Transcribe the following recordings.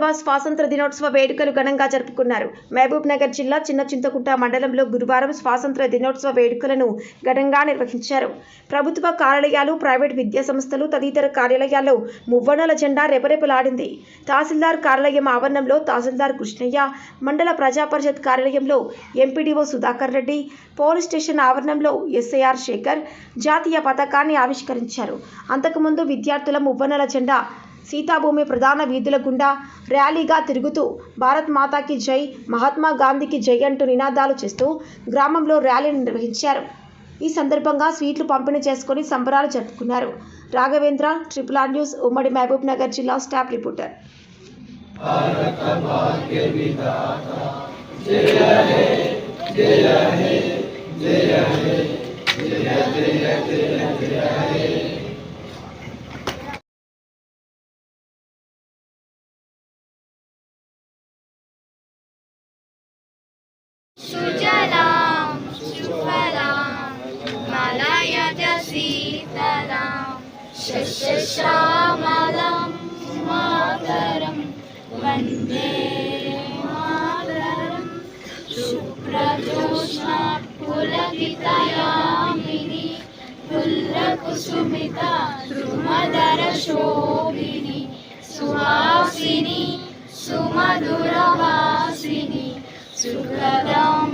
పదవ స్వాతంత్ర దినోత్సవ వేడుకలు ఘనంగా జరుపుకున్నారు. మహబూబ్ నగర్ జిల్లా చిన్న చింతకుంట మండలంలో గురువారం స్వాతంత్ర దినోత్సవ వేడుకలను ఘనంగా నిర్వహించారు. ప్రభుత్వ కార్యాలయాలు ప్రైవేట్ విద్యా సంస్థలు తదితర కార్యాలయాల్లో మువ్వనల జెండా రెపరెపలాడింది. తహసీల్దార్ కార్యాలయం ఆవరణంలో తహసీల్దార్ కృష్ణయ్య మండల ప్రజా పరిషత్ కార్యాలయంలో MPDO Sudhakar Reddy police station ఆవరణంలో ఎస్ఐఆర్ శేఖర్ జాతీయ పతాకాన్ని ఆవిష్కరించారు. అంతకుముందు విద్యార్థుల మువ్వనల జెండా సీతాభూమి ప్రధాన వీధుల గుండా ర్యాలీగా తిరుగుతూ భారత్ మాతాకి జై మహాత్మా గాంధీకి జై అంటూ నినాదాలు చేస్తూ గ్రామంలో ర్యాలీని నిర్వహించారు. ఈ సందర్భంగా స్వీట్లు పంపిణీ చేసుకుని సంబరాలు జరుపుకున్నారు. రాఘవేంద్ర ట్రిపుల్ ఆర్ న్యూస్ ఉమ్మడి మహబూబ్ నగర్ జిల్లా staff reporter. सुजलां सुफलां मलयज शीतलां शस्यश्यामलं मातरं वन्दे मातरं शुभ्रजोत्स्ना पुलकितयामिनी फुल्लकुसुमिता द्रुमदरशोभिनी सुहासिनी सुमधुरवासिनी सुखदां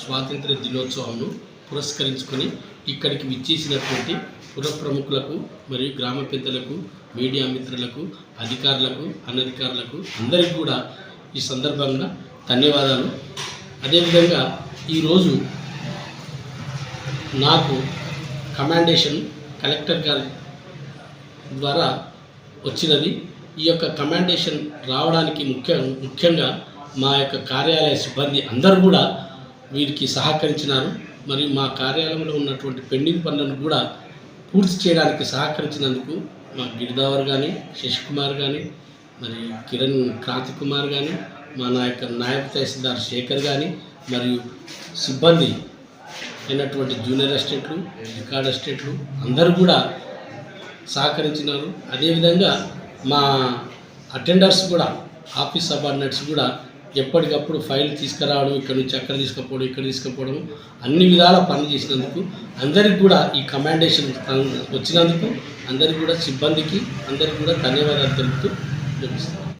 స్వాతంత్ర దినోత్సవంను పురస్కరించుకొని ఇక్కడికి విచ్చేసినటువంటి పుర ప్రముఖులకు మరియు గ్రామ పెద్దలకు మీడియా మిత్రులకు అధికారులకు అనధికారులకు అందరికీ కూడా ఈ సందర్భంగా ధన్యవాదాలు. అదేవిధంగా ఈరోజు నాకు కమాండేషన్ కలెక్టర్ గారి ద్వారా వచ్చినది. ఈ యొక్క కమాండేషన్ రావడానికి ముఖ్య ముఖ్యంగా మా యొక్క కార్యాలయ సిబ్బంది అందరూ కూడా వీరికి సహకరించినారు. మరియు మా కార్యాలయంలో ఉన్నటువంటి పెండింగ్ పనులను కూడా పూర్తి చేయడానికి సహకరించినందుకు మా గిరిదావర్ కానీ శశికుమార్ కానీ మరి కిరణ్ క్రాంతి కుమార్ కానీ మా నా యొక్క నాయక తహసీల్దార్ శేఖర్ కానీ మరియు సిబ్బంది అయినటువంటి జూనియర్ అసిస్టెంట్లు రికార్డ్ అసిస్టెంట్లు అందరూ కూడా సహకరించినారు. అదేవిధంగా మా అటెండర్స్ కూడా ఆఫీస్ సబార్డినేట్స్ కూడా ఎప్పటికప్పుడు ఫైల్ తీసుకురావడం ఇక్కడ నుంచి అక్కడ తీసుకుపోవడం ఇక్కడ తీసుకుపోవడం అన్ని విధాల పని చేసినందుకు అందరికి కూడా ఈ కమాండేషన్ వచ్చినందుకు అందరికి కూడా సిబ్బందికి అందరికి కూడా ధన్యవాదాలు తెలుపుతూ చూపిస్తాను